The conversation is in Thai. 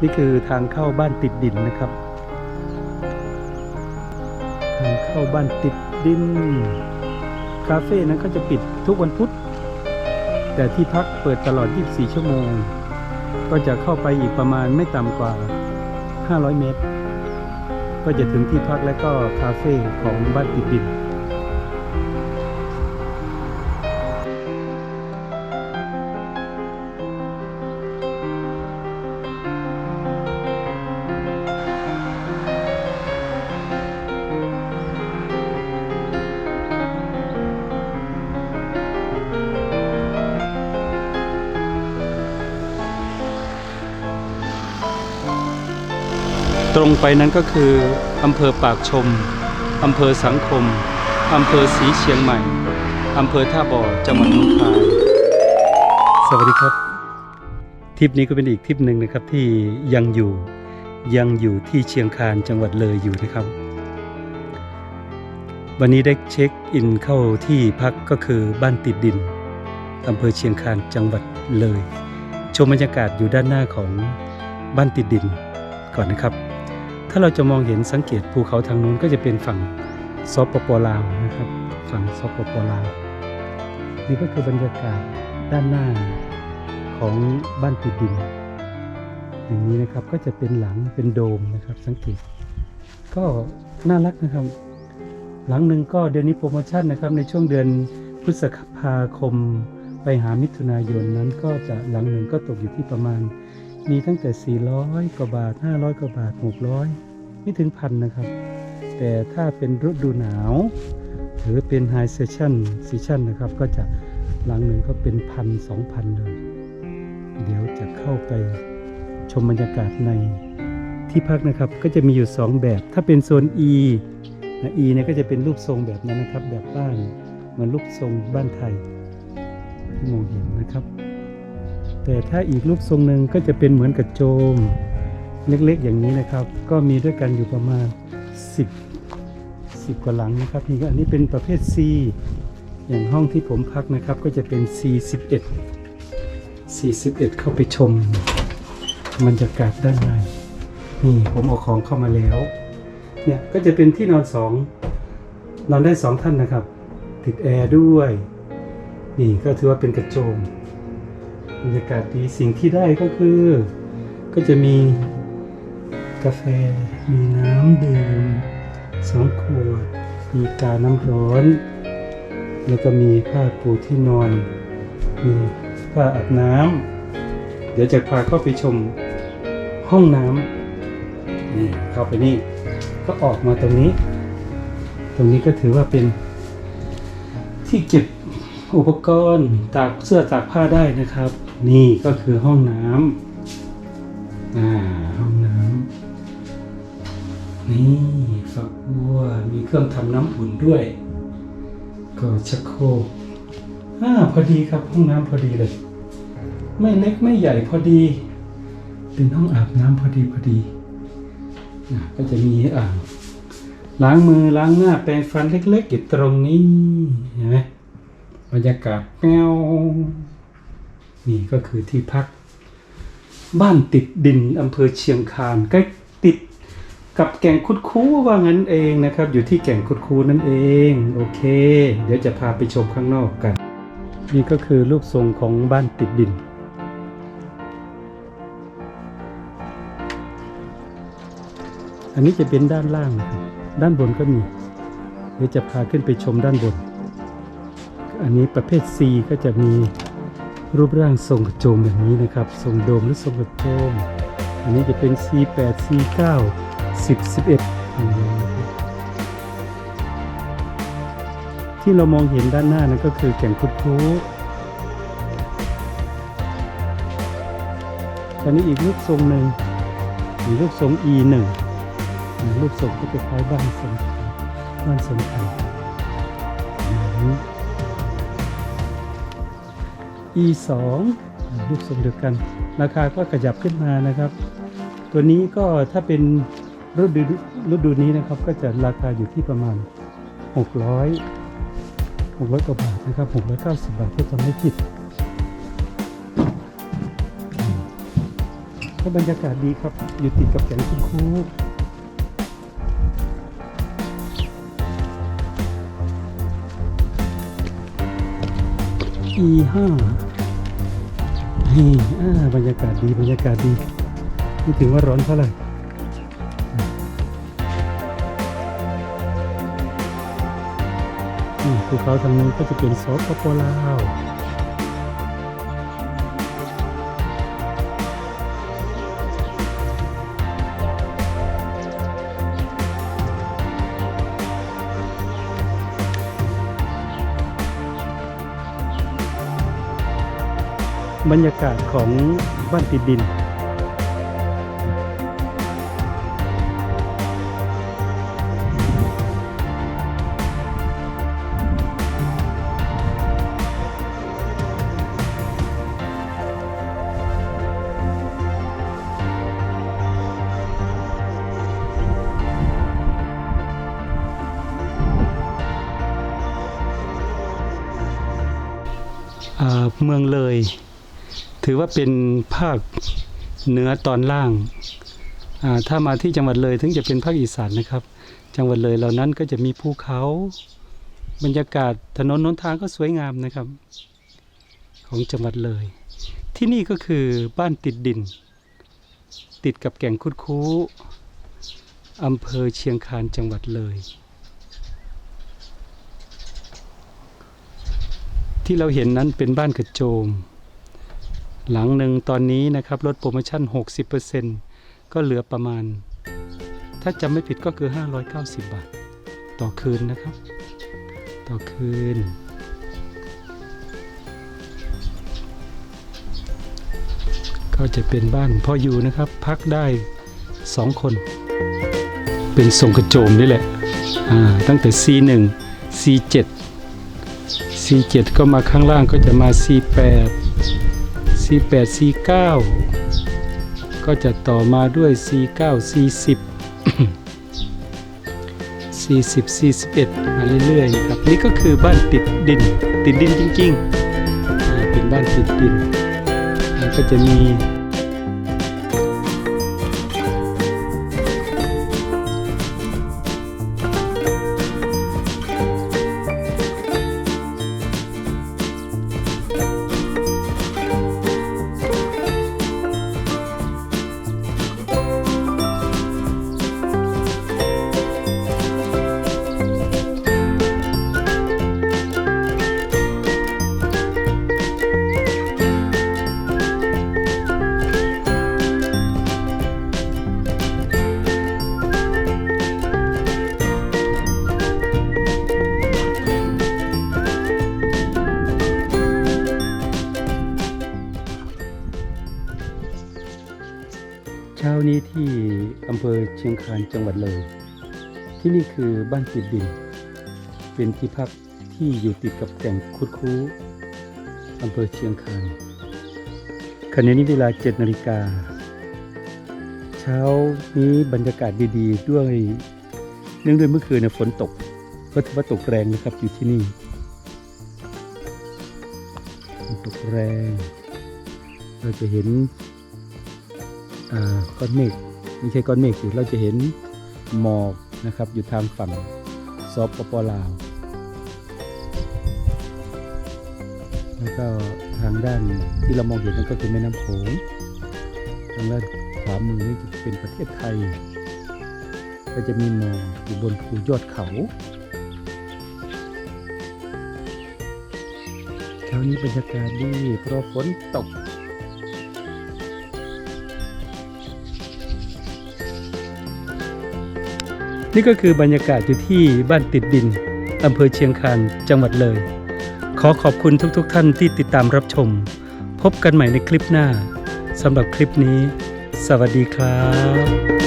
นี่คือทางเข้าบ้านติดดินนะครับ ทางเข้าบ้านติดดิน คาเฟ่นั้นก็จะปิดทุกวันพุธ แต่ที่พักเปิดตลอด 24 ชั่วโมง ก็จะเข้าไปอีกประมาณไม่ต่ำกว่า 500 เมตร ก็จะถึงที่พักและก็คาเฟ่ของบ้านติดดิน ตรงไปนั้นก็คืออำเภอปากชมอำเภอสังคมอำเภอศรีเชียงใหม่อำเภอท่าบ่อจังหวัดหนองคาย สวัสดีครับทริปนี้ก็เป็นอีกทริปหนึ่งนะครับที่ยังอยู่ยังอยู่ที่เชียงคานจังหวัดเลยอยู่นะครับ วันนี้ได้เช็คอินเข้าที่พักก็คือบ้านติดดินอำเภอเชียงคานจังหวัดเลย ชมบรรยากาศอยู่ด้านหน้าของบ้านติดดินก่อนนะครับ ถ้าเราจะมองเห็นสังเกตภูเขาทางนู้นก็จะเป็นฝั่งสปปลาวนะครับ ฝั่งสปปลาวนี่ก็คือบรรยากาศด้านหน้าของบ้านติดดิน อย่างนี้นะครับก็จะเป็นหลังเป็นโดมนะครับ สังเกต ก็น่ารักนะครับ หลังหนึ่งก็เดือนนี้โปรโมชั่นนะครับในช่วงเดือนพฤษภาคมไปหามิถุนายนนั้นก็จะหลังหนึ่งก็ตกอยู่ที่ประมาณ มีตั้งแต่ 400 กว่าบาท 500 กว่าบาท 600 ไม่ถึงพันนะครับ แต่ถ้าเป็นฤดูหนาว หรือเป็นไฮเซชั่นซีชั่นนะครับ ก็จะหลังหนึ่งก็เป็นพันสองพันเลย เดี๋ยวจะเข้าไปชมบรรยากาศในที่พักนะครับก็จะมีอยู่ 2 แบบ ถ้าเป็นโซน E นะ E เนี่ยก็จะเป็นรูปทรงแบบนั้นนะครับ แบบบ้านเหมือนรูปทรงบ้านไทยที่มองเห็นนะครับ แต่ถ้าอีกรูปทรงหนึ่งก็จะเป็นเหมือนกระโจม เล็กๆอย่างนี้นะครับ ก็มีด้วยกันอยู่ประมาณ 10 10 กว่าหลังนะครับนี่ก็อันนี้เป็นประเภท C อย่างห้องที่ผมพักนะครับก็จะเป็น C11 41 เข้าไปชมบรรยากาศด้านในนี่ผมเอาของเข้ามาแล้ว เนี่ยก็จะเป็นที่นอนสองนอนได้สองท่านนะครับ ติดแอร์ด้วย นี่ก็ถือว่าเป็นกระโจม บรรยากาศดีสิ่งที่ได้ก็คือ ก็จะมีกาแฟ มีน้ำดื่มสองขวด มีกาน้ำร้อน แล้วก็มีผ้าปูที่นอน มีผ้าอาบน้ำเดี๋ยวจะพาเข้าไปชมห้องน้ำนี่เข้าไปนี่ ก็ออกมาตรงนี้ ตรงนี้ก็ถือว่าเป็น ที่เก็บอุปกรณ์ตากเสื้อตากผ้าได้นะครับ นี่ก็คือห้องน้ำอ่าห้องน้ำนี่ฝักบัวมีเครื่องทำน้ำอุ่นด้วย ก็ชักโครกอ่าพอดีครับห้องน้ำพอดีเลย ไม่เล็กไม่ใหญ่พอดี เป็นห้องอาบน้ำพอดีพอดีนะก็จะมีอ่างล้างมือล้างหน้าแปรงฟันเล็กๆอยู่ตรงนี้เห็นไหมบรรยากาศแก้ว นี่ก็คือที่พัก บ้านติดดินอำเภอเชียงคานใกล้ติดกับแก่งคุดคูว่างั้นเองนะครับ อยู่ที่แก่งคุดคูนั่นเอง โอเค เดี๋ยวจะพาไปชมข้างนอกกัน นี่ก็คือรูปทรงของบ้านติดดิน อันนี้จะเป็นด้านล่างนะครับด้านบนก็มี เดี๋ยวจะพาขึ้นไปชมด้านบน อันนี้ประเภท C ก็จะมี รูปร่างทรงกระโจมแบบนี้นะครับ ทรงโดมหรือทรงกระโจม อันนี้จะเป็น C8 C9 10 11อืมที่เรามองเห็นด้านหน้านั่นก็คือแก่งคุดคูตอนนี้อีกรูปทรงหนึ่งมีรูปทรง E1 รูปทรงก็จะคล้ายบ้านทรงบ้านทรงไทย E 2รูปทรงเดียวกัน ราคาก็ขยับขึ้นมานะครับ ตัวนี้ก็ถ้าเป็นฤดูฤดูนี้นะครับก็จะราคาอยู่ที่ประมาณ 600 600กว่าบาทนะครับ690 บาทถ้าจำไม่ผิดก็บรรยากาศดีครับ อยู่ติดกับแก่งคุณครูอีห้า นี่อ่าบรรยากาศดีบรรยากาศดีไม่ถึงว่าร้อนเท่าไหร่ภูเขาทางนี้ก็จะเป็นสปปลาว บรรยากาศของบ้านติดดิน เมืองเลย ถือว่าเป็นภาคเหนือตอนล่าง ถ้ามาที่จังหวัดเลยถึงจะเป็นภาคอีสานนะครับ จังหวัดเลยเหล่านั้นก็จะมีภูเขา บรรยากาศถนนหนทางก็สวยงามนะครับ ของจังหวัดเลย ที่นี่ก็คือบ้านติดดิน ติดกับแก่งคุดคู้อำเภอเชียงคานจังหวัดเลย ที่เราเห็นนั้นเป็นบ้านกระโจม หลังหนึ่งตอนนี้นะครับลดโปรโมชั่น 60%ก็เหลือประมาณ ถ้าจำไม่ผิดก็คือ 590 บาท ต่อคืนนะครับ ต่อคืน ก็จะเป็นบ้านพ่ออยู่นะครับ พักได้ 2 คน เป็นทรงกระโจมนี่แหละ อ่า ตั้งแต่ C1 C7 C7 ก็มาข้างล่างก็จะมา C8 C8 C9 ก็จะต่อมาด้วย C9 C10 40 41มาเรื่อยๆนะครับนี่ก็คือบ้านติดดินติดดินจริงๆเป็นบ้านติดดินแล้วก็จะมี เช้านี้ที่อำเภอเชียงคานจังหวัดเลย ที่นี่คือบ้านติดดิน เป็นที่พักที่อยู่ติดกับแก่งคุดคูอำเภอเชียงคานขณะนี้เวลา7นาฬิกา เช้านี้บรรยากาศดีๆ ด้วยเนื่องด้วยเมื่อคืนฝนตกก็ถือว่าตกแรงนะครับอยู่ที่นี่ตกแรง เราจะเห็น ก้อนเมฆไม่ใช่ก้อนเมฆสิเราจะเห็นหมอกนะครับ อยู่ทางฝั่งซอปปลาว แล้วก็ทางด้านที่เรามองเห็นนั่นก็คือแม่น้ำโขงทางด้านขวามือนี่จะเป็นประเทศไทย ก็จะมีหมอกอยู่บนภูยอดเขาเช้านี้บรรยากาศดีเพราะฝนตก นี่ก็คือบรรยากาศอยู่ที่บ้านติดดินอำเภอเชียงคานจังหวัดเลย ขอขอบคุณทุกๆทท่านที่ติดตามรับชม พบกันใหม่ในคลิปหน้าสำหรับคลิปนี้ สวัสดีครับ